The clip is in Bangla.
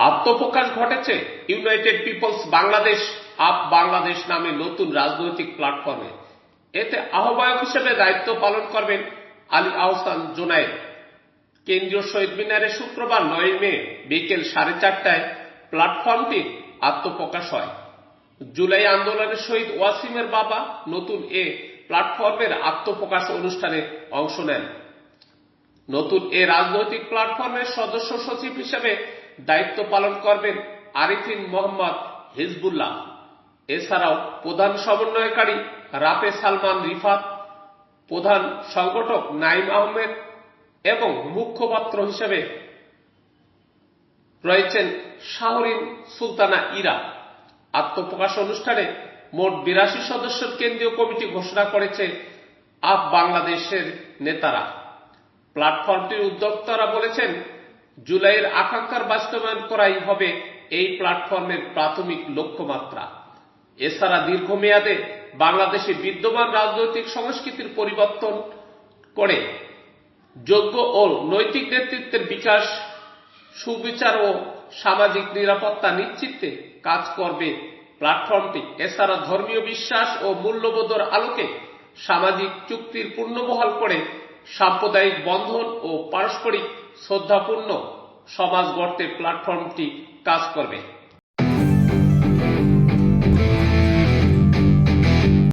আত্মপ্রকাশ ঘটেছে। United people's Bangladesh up Bangladesh নামে নতুন রাজনৈতিক প্ল্যাটফর্মে এতে আহ্বায়ক হিসেবে দায়িত্ব পালন করবেন আলী আহসান জোনায়েদ। কেন্দ্রীয় শহীদ মিনারে শুক্রবার নয় মে বিকেল সাড়ে চারটায় প্ল্যাটফর্মটির আত্মপ্রকাশ হয়। জুলাই আন্দোলনের শহীদ ওয়াসিমের বাবা নতুন এ প্ল্যাটফর্মের আত্মপ্রকাশ অনুষ্ঠানে অংশ নেন। নতুন এ রাজনৈতিক প্ল্যাটফর্মের সদস্য সচিব হিসেবে দায়িত্ব পালন করবেন আরিফিন মোহাম্মদ হিজবুল্লাহ। এছাড়াও প্রধান সমন্বয়কারী রাফে সালমান রিফাত, প্রধান সংগঠক নাইম আহমেদ এবং মুখ্যপাত্র হিসেবে রয়েছেন শাহরিন সুলতানা ইরা। আত্মপ্রকাশ অনুষ্ঠানে মোট বিরাশি সদস্যের কেন্দ্রীয় কমিটি ঘোষণা করেছে আপ বাংলাদেশের নেতারা। প্ল্যাটফর্মটির উদ্যোক্তারা বলেছেন জুলাইয়ের আকাঙ্ক্ষার বাস্তবায়ন করাই হবে এই প্ল্যাটফর্মের প্রাথমিক লক্ষ্যমাত্রা। এছাড়া দীর্ঘমেয়াদে বাংলাদেশে বিদ্যমান রাজনৈতিক সংস্কৃতির পরিবর্তন করে যোগ্য ও নৈতিক নেতৃত্বের বিকাশ, সুবিচার ও সামাজিক নিরাপত্তা নিশ্চিতে কাজ করবে প্ল্যাটফর্মটি। এছাড়া ধর্মীয় বিশ্বাস ও মূল্যবোধের আলোকে সামাজিক চুক্তির পূর্ণবহাল করে সাম্প্রদায়িক বন্ধন ও পারস্পরিক শ্রদ্ধাপূর্ণ সমাজ গড়তে প্ল্যাটফর্মটি কাজ করবে।